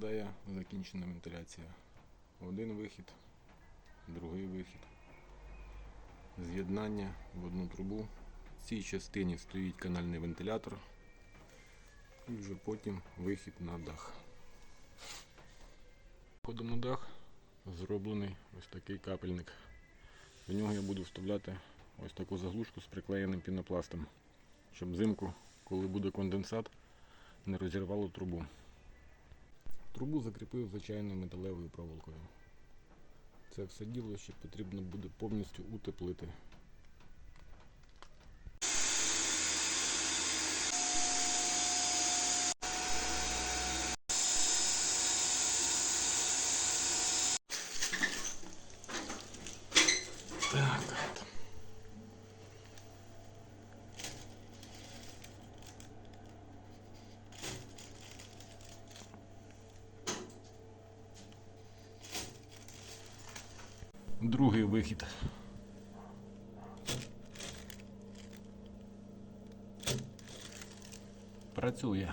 виглядає закінчена вентиляція. Один вихід, другий вихід. З'єднання в одну трубу. В цій частині стоїть канальний вентилятор. І вже потім вихід на дах. Входом на дах зроблений ось такий капельник. В нього я буду вставляти ось таку заглушку з приклеєним пінопластом, щоб взимку, коли буде конденсат, не розірвало трубу. Трубу закріпив звичайною металевою проволокою. Це все діло ще потрібно буде повністю утеплити. Так. Другий вихід. Працює.